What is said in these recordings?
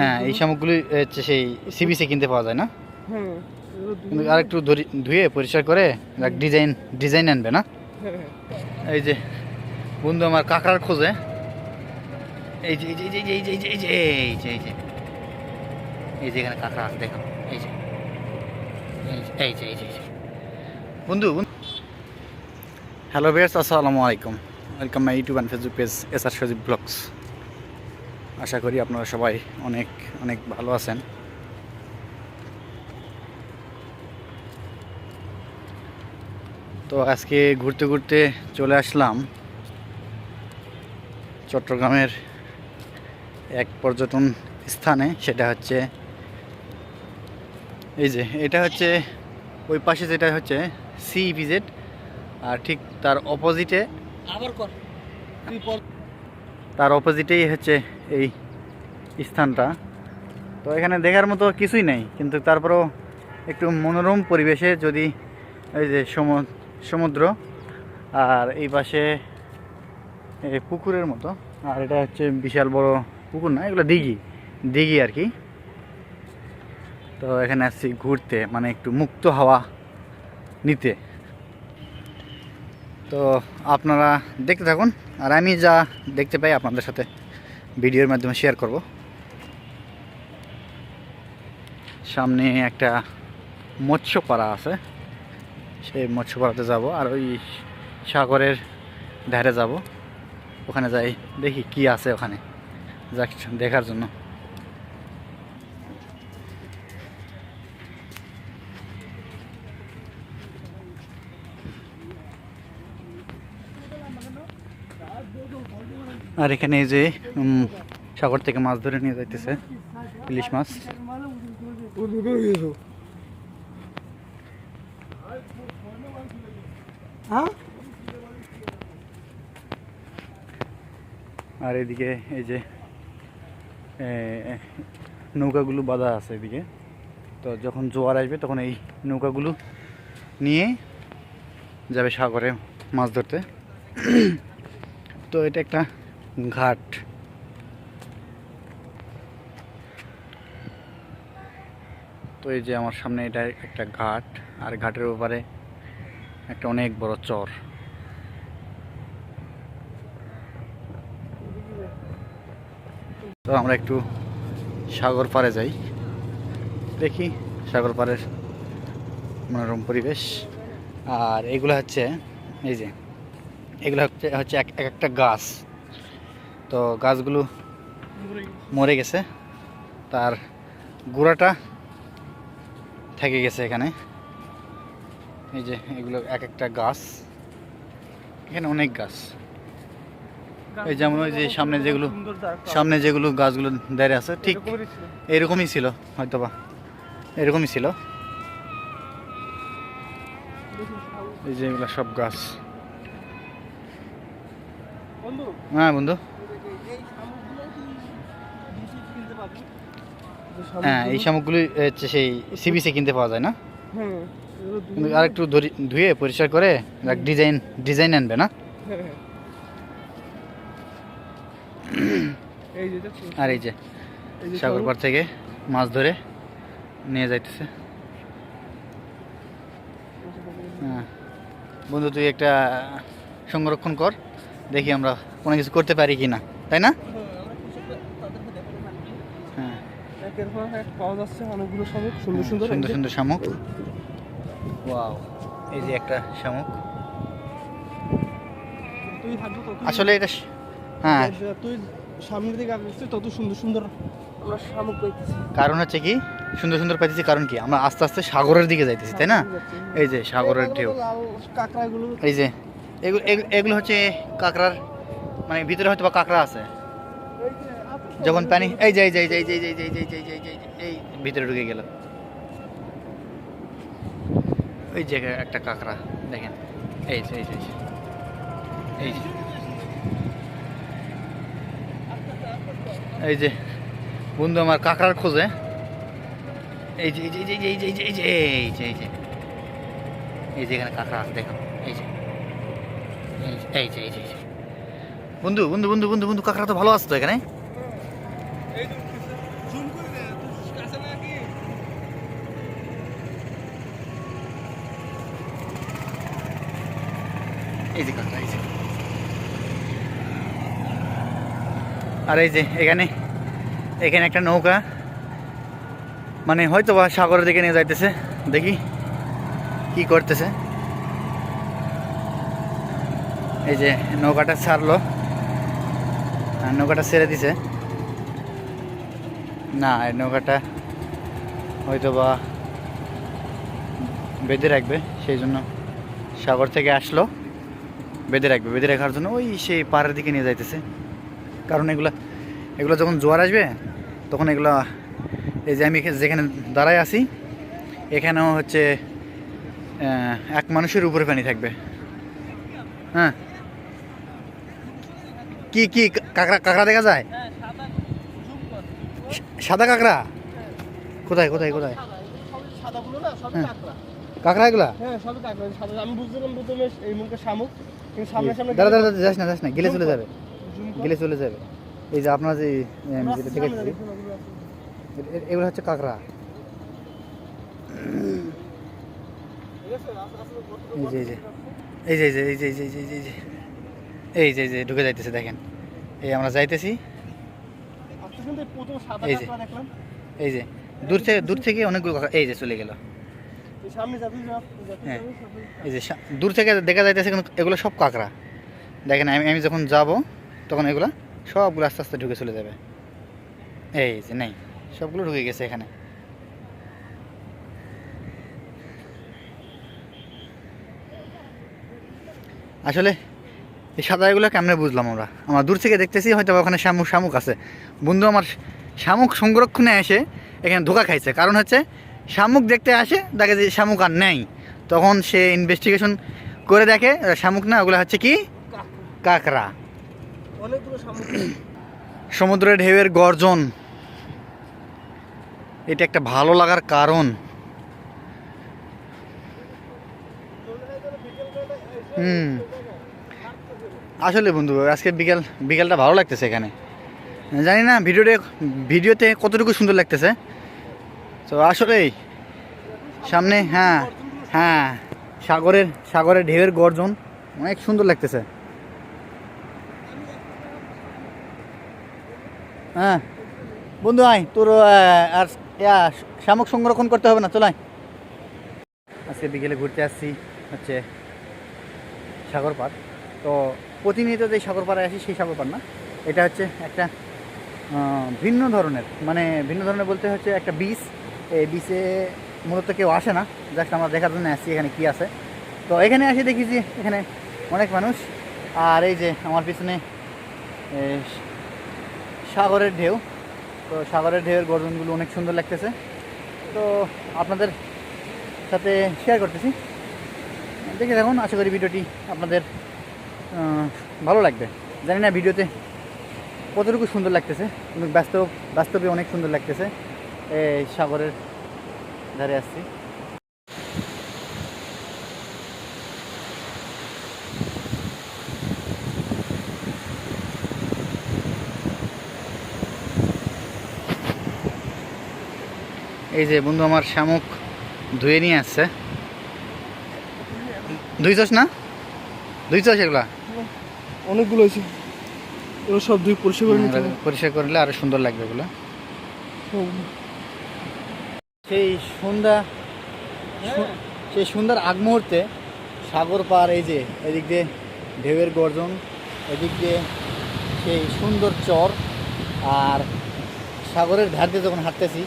হ্যাঁ এই শামুকগুলি হচ্ছে সেই সিবিসে কিনতে পাওয়া যায় না হ্যাঁ কিন্তু আর একটু ধুয়ে পরিষ্কার করে ডিজাইন ডিজাইন আনবে না হ্যাঁ এই যে বন্ধু আমার কাকার খোঁজে এই যে এই যে এই যে এই যে এই যে এই যে এই যে এই যে এখানে কাঁকড়া আছে দেখো এই যে এই যে এই যে এই যে এই যে বন্ধু হ্যালো বেয়ার্স আসসালামু আলাইকুম welcome my YouTube and Facebook page S R Sajib vlogs আশা করি আপনারা সবাই অনেক অনেক ভালো আছেন। তো আজকে ঘুরতে ঘুরতে চলে আসলাম চট্টগ্রামের এক পর্যটন স্থানে সেটা হচ্ছে এই যে এটা হচ্ছে ওই পাশে যেটা হচ্ছে সি ভিজেট আর ঠিক তার অপোজিটে তার অপোজিটেই হচ্ছে এই স্থানটা। তো এখানে দেখার মতো কিছুই নেই, কিন্তু তারপরেও একটু মনোরম পরিবেশে যদি এই যে সমু- সমুদ্র আর এই পাশে পুকুরের মতো, আর এটা হচ্ছে বিশাল বড় পুকুর না, এগুলো দিঘি দিঘি আর কি। তো এখানে আসছি ঘুরতে মানে একটু মুক্ত হাওয়া নিতে। তো আপনারা দেখতে থাকুন, আর আমি যা দেখতে পাই আপনাদের সাথে। ভিডিওর মাধ্যমে শেয়ার করব। সামনে একটা মৎস্যপাড়া আছে। সেই মৎস্যপাড়াতে যাব আর ওই সাগরের ধারে যাব। ওখানে যাই, দেখি কি আছে ওখানে। যা দেখার জন্য। আর এখানে এই যে সাগর থেকে মাছ ধরে নিয়ে যাইতেছে, ইলিশ মাছ। আর এদিকে এই যে নৌকাগুলো বাঁধা আছে এদিকে। তো যখন জোয়ার আসবে তখন এই নৌকাগুলো নিয়ে যাবে সাগরে মাছ ধরতে। তো এটা একটা ঘাট। তো এই যে আমার সামনে এটা একটা ঘাট, আর ঘাটের ওপারে একটা অনেক বড় চর। তো আমরা একটু সাগর পাড়ে যাই। দেখি সাগর পাড়ের মনোরম পরিবেশ। আর এগুলো হচ্ছে, এই যে, এগুলো হচ্ছে হচ্ছে এক একটা গাছ। তো গাছগুলো মরে গেছে। তার গোড়াটা থেকে গেছে এখানে। এই যে এগুলো এক একটা গাছ। এখানে অনেক গাছ। এই যেমন ওই যে সামনে যেগুলো সামনে যেগুলো গাছগুলো দাঁড়িয়ে আছে, ঠিক এরকমই ছিল হয়তো বা এরকমই ছিল। এই যে এগুলো সব গাছ। হ্যাঁ বন্ধু এই শামুকগুলো কি ডিসি কিনতে পাবি হ্যাঁ এই শামুকগুলি হচ্ছে সেই সিবিসে কিনতে পাওয়া যায় না? হ্যাঁ আর একটু ধুয়ে পরিষ্কার করে ডিজাইন ডিজাইন আনবে না? হ্যাঁ, হ্যাঁ। আর এই যে এই সাগর পাড় থেকে মাছ ধরে নিয়ে যাইতেছে। হ্যাঁ। বন্ধু তুই একটা সংরক্ষণ কর দেখি আমরা কোনো কিছু করতে পারি কি না তাই না হ্যাঁ, আমরা কৃষকরা তাদেরকে দেখাতে পারি। হ্যাঁ একের পর পাওয়া যাচ্ছে অনেকগুলো শামুক সুন্দর সুন্দর সুন্দর সুন্দর শামুক। ওয়াও এই যে একটা শামুক। তুই আসলে এটা হ্যাঁ। তুই সামনের দিকে আগাচ্ছিস তত সুন্দর সুন্দর আমরা শামুক পাইতেছি। কারণ হচ্ছে কি সুন্দর সুন্দর পাইতেছি কারণ কি আমরা আস্তে আস্তে সাগরের দিকে যাইতেছি তাই না? এই যে সাগরের ঢেউ। কাঁকড়াগুলো। এই যে এগুলো এগুলো- হচ্ছে কাঁকড়ার মানে ভিতরে হয়তো বা কাঁকড়া আছে। যখন পানি এই যে এই যে এই যে এই যে এই যে এই যে এই যে এই যে এই ভিতরে ঢুকে গেল ওই যে একটা কাঁকড়া দেখেন এই যে এই যে এই যে এই যে বন্ধু আমার কাঁকড়ার খোঁজে এই যে এই যে এই যে এই যে এই যে এই যে এই যে এই যে এখানে কাঁকড়া আছে দেখো এই যে এই যে এই যে এই যে বন্ধু বন্ধু বন্ধু বন্ধু বন্ধু কাঁকড়া তো ভালো আসতো এখানে এই যে উঠতেছে জুম করে দে তুই কাছে না কি আর এই যে এখানে এখানে একটা নৌকা। মানে হয়তো বা সাগরের দিকে নিয়ে যাইতেছে। দেখি কি করতেছে। এই যে নৌকাটা ছাড়লো। আর নৌকাটা ছেড়ে দিছে। না, এই নৌকাটা হয়তো বা বেঁধে রাখবে, সেই জন্য সাগর থেকে আসলো। বেঁধে রাখবে বেঁধে রাখার জন্য ওই সেই পাড়ের দিকে নিয়ে যাইতেছে। কারণ এগুলা এগুলো যখন জোয়ার আসবে তখন এগুলা এই যে আমি যেখানে দাঁড়ায় আছি এখানেও হচ্ছে এক মানুষের উপরে পানি থাকবে। হ্যাঁ? কি কি কাঁকড়া কাঁকড়া দেখা যায়? হ্যাঁ সাদা কাঁকড়া? কোথায় কোথায় কোথায়? সবই হ্যাঁ। কাঁকড়া। এগুলা? হ্যাঁ সবই কাঁকড়া আমি বুঝছিলাম প্রথমে এই মুখে শামুক দাঁড়া দাঁড়া যাস না যাস না গেলে চলে যাবে গেলে চলে যাবে এই যে আপনার যে যেটা দেখেছি এগুলো হচ্ছে কাঁকড়া এই যে এই যে এই যে এই যে এই যে এই যে এই যে এই যে এই যে ঢুকে যাইতেছে দেখেন এই আমরা যাইতেছি এই যে। এই যে দূর থেকে দূর থেকে অনেকগুলো এই যে চলে গেল এই সামনে যাবি যা- যাবি হ্যাঁ। এই যে সা- দূর থেকে দেখা যাইতেছে কিন্তু এগুলো সব কাঁকড়া। দেখেন আমি আমি যখন যাব তখন এগুলো সবগুলো আস্তে আস্তে ঢুকে চলে যাবে। এই যে নেই সবগুলো ঢুকে গেছে এখানে। আসলে এই সাদাগুলো কেমনে বুঝলাম আমরা? আমরা দূর থেকে দেখতেছি হয়তো ওখানে শামুক শামুক আছে। বন্ধু আমার শামুক সংরক্ষণে এসে এখানে ধোকা খাইছে। কারণ হচ্ছে শামুক দেখতে আসে দেখে যে শামুক আর নেই। তখন সে ইনভেস্টিগেশন করে দেখে শামুক না ওগুলো হচ্ছে কি? কাঁকড়া। সমুদ্রের ঢেউয়ের গর্জন। এটা একটা ভালো লাগার কারণ। হুম। আসলে বন্ধু আজকে বিকেল বিকেলটা ভালো লাগতেছে এখানে। জানি না ভিডিওতে ভিডিওতে কতটুকু সুন্দর লাগতেছে। তো আসলেই সামনে হ্যাঁ হ্যাঁ সাগরের সাগরের ঢেউয়ের গর্জন। অনেক সুন্দর লাগতেছে। হ্যাঁ বন্ধু আয়, তোর আর শামুক সংরক্ষণ করতে হবে না চলাই আজকে বিকেলে ঘুরতে আসছি, হচ্ছে সাগর পাড়। তো প্রতিনিয়ত যে সাগর পাড়ে আসি, সেই সাগর পাড় না। এটা হচ্ছে একটা ভিন্ন ধরনের মানে ভিন্ন ধরনের বলতে হচ্ছে একটা বিচ এই বিচে মূলত কেউ আসে না। জাস্ট আমরা দেখার জন্য আসছি এখানে কি আছে। তো এখানে এসে দেখি যে এখানে অনেক মানুষ। আর এই যে আমার পিছনে সাগরের ঢেউ। তো সাগরের ঢেউয়ের গর্জনগুলো অনেক সুন্দর লাগতেছে। তো আপনাদের সাথে শেয়ার করতেছি। দেখে দেখুন আশা করি ভিডিওটি আপনাদের ভালো লাগবে। জানি না ভিডিওতে কতটুকু সুন্দর লাগতেছে, কিন্তু বাস্তব বাস্তবে অনেক সুন্দর লাগতেছে। এই সাগরের ধারে আসছি এই যে বন্ধু আমার শামুক ধুয়ে নিয়ে আসছে। ধুইছস না? ধুইছস এগুলা? অনেকগুলো হয়েছে। এগুলো সব দুই পরিষ্কার করে পরিষ্কার করলে আরও সুন্দর লাগবে এগুলো। সেই সন্ধ্যা হ্যাঁ। সেই সন্ধ্যার আগ মুহূর্তে সাগর পার এই যে এদিক দিয়ে ঢেউয়ের গর্জন এদিক দিয়ে সেই সুন্দর চর আর সাগরের ধার দিয়ে যখন হাঁটতেছি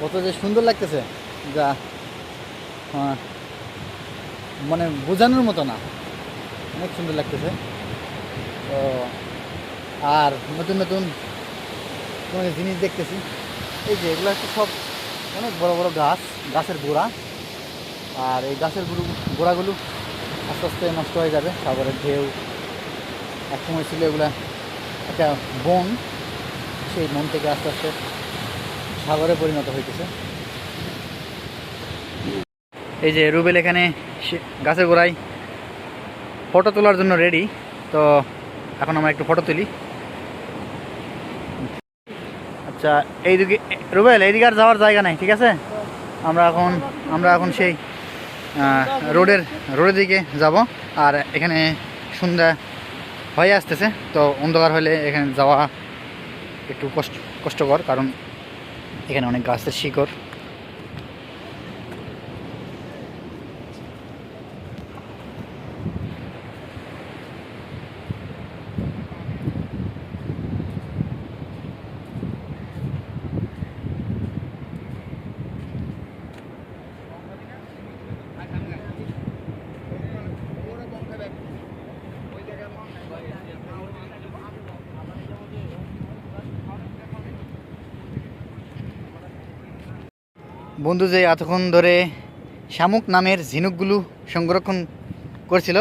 কত যে সুন্দর লাগতেছে। যা মানে বোঝানোর মতো না। অনেক সুন্দর লাগতেছে। তো আর নতুন নতুন কোনো জিনিস দেখতেছি। এই যে এগুলো হচ্ছে সব অনেক বড় বড় গাছ, গাছের গোড়া। আর এই গাছেরগুলো গোড়াগুলো আস্তে আস্তে নষ্ট হয়ে যাবে। সাগরের ঢেউ, এক সময় ছিল এগুলা একটা বন, সেই বন থেকে আস্তে আস্তে সাগরে পরিণত হইতেছে। এই যে রুবেল এখানে গাছের গোড়ায় ফটো তোলার জন্য রেডি তো এখন আমরা একটু ফটো তুলি। আচ্ছা এইদিকে, রুবেল, এইদিকে আর যাওয়ার জায়গা নাই, ঠিক আছে? আমরা এখন আমরা এখন সেই রোডের রোডের দিকে যাব। আর এখানে সন্ধ্যা হয়ে আসতেছে, তো অন্ধকার হলে এখানে যাওয়া একটু কষ্ট, কষ্টকর, কারণ এখানে অনেক গাছের শিকড়। বন্ধু যে এতক্ষণ ধরে শামুক নামের ঝিনুকগুলো সংরক্ষণ করছিল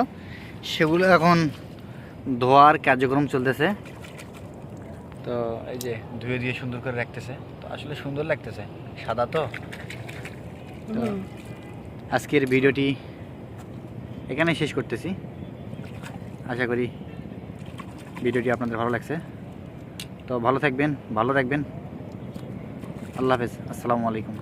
সেগুলো এখন ধোয়ার কার্যক্রম চলতেছে। তো এই যে ধুয়ে দিয়ে সুন্দর করে রাখতেছে তো আসলে সুন্দর লাগতেছে সাদা তো। তো আজকের ভিডিওটি এখানে শেষ করতেছি। আশা করি ভিডিওটি আপনাদের ভালো লাগছে। তো ভালো থাকবেন ভালো রাখবেন আল্লাহ হাফেজ আসসালামু আলাইকুম।